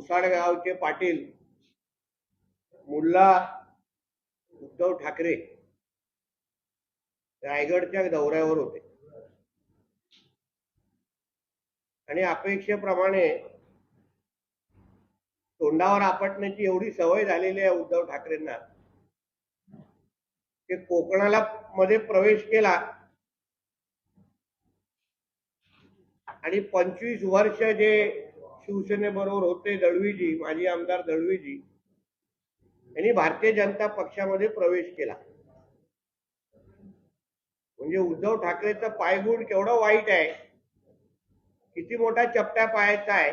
घोसाडगावचे पाटील मुल्ला उद्धव ठाकरे रायगडच्या दौऱ्यावर होते. आणि अपेक्षेप्रमाणे तोंडावर आपटण्याची एवढी सवय झालेली आहे उद्धव ठाकरेंना ते कोकणाला मध्ये प्रवेश केला आणि पंचवीस वर्ष जे शिवसेनेबरोबर होते दळवीजी माजी आमदार दळवीजी. यांनी भारतीय जनता पक्षामध्ये प्रवेश केला. म्हणजे उद्धव ठाकरेचा पायगुण केवढं वाईट आहे. किती मोठा चपट्या पायाचा आहे.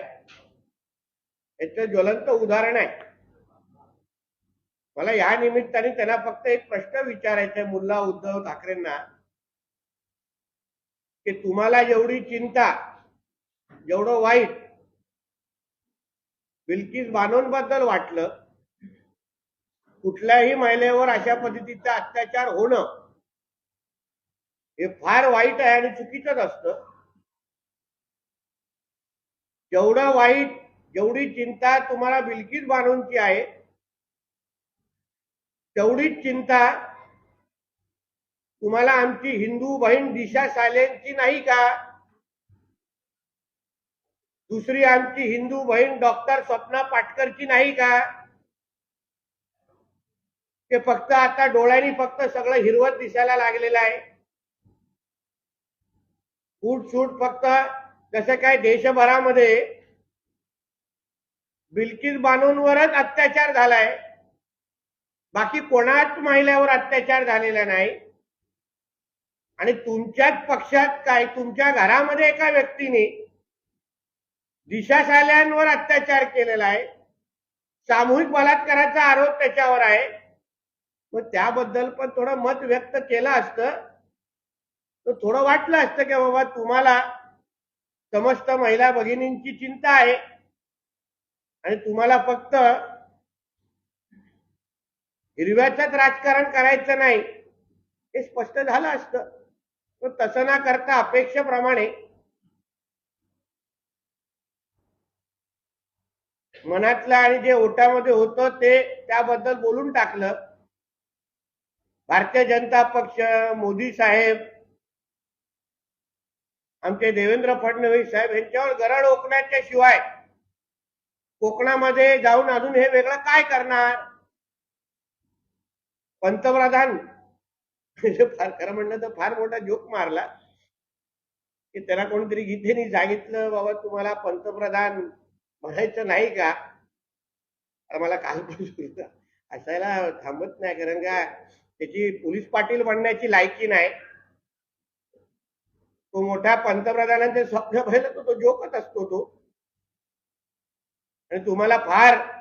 याचं ज्वलंत उदाहरण आहे. मला या निमित्ताने त्यांना फक्त एक प्रश्न विचारायचा आहे मुल्ला उद्धव ठाकरेंना. की तुम्हाला जेवढी चिंता जेवढं वाईट बिल्किस बानोंबद्दल वाटलं. कुठल्याही महिलेवर अशा पद्धतीचा अत्याचार होणं हे फार वाईट आहे आणि चुकीचंच असतं. जेवढं वाईट जेवढी चिंता तुम्हाला बिल्किस बानोंची आहे तेवढीच चिंता तुम्हाला आमची हिंदू बहीण दिशा सालेंची नाही का? दुसरी आमची हिंदू बहीण डॉक्टर स्वप्ना पाटकरची नाही का? ते फक्त आता डोळ्यांनी फक्त सगळं हिरवत दिसायला लागलेलं आहे. उठ सूट फक्त जसं काय देशभरामध्ये बिल्किस बानूंवरच अत्याचार झालाय. बाकी कोणाच महिलावर अत्याचार झालेला नाही. आणि तुमच्याच पक्षात काय? तुमच्या घरामध्ये एका व्यक्तीने दिशा साल्यांवर अत्याचार केलेला आहे. सामूहिक बलात्काराचा आरोप त्याच्यावर आहे. मग त्याबद्दल पण थोडं मत व्यक्त केलं असतं. तर थोडं वाटलं असतं की बाबा तुम्हाला समस्त महिला भगिनींची चिंता आहे. आणि तुम्हाला फक्त हिरव्याचंच राजकारण करायचं नाही. हे स्पष्ट झालं असतं. पण तसं ना करता अपेक्षेप्रमाणे मनातलं आणि जे ओटामध्ये होतं ते त्याबद्दल बोलून टाकलं. भारतीय जनता पक्ष मोदी साहेब आमचे देवेंद्र फडणवीस साहेब यांच्यावर गरड ओकण्याच्या शिवाय कोकणामध्ये जाऊन अजून हे वेगळं काय करणार? पंतप्रधान फार खरं म्हणलं तर फार मोठा जोक मारला. की त्याला कोणीतरी गीतेने सांगितलं बाबा तुम्हाला पंतप्रधान म्हणायचं नाही का? मला कालपासून असायला थांबत नाही कारण का त्याची पोलीस पाटील बनण्याची लायकी नाही. तो मोठ्या पंतप्रधानांचे स्वप्न पाहिलं तो जोकत असतो तो. आणि तुम्हाला फार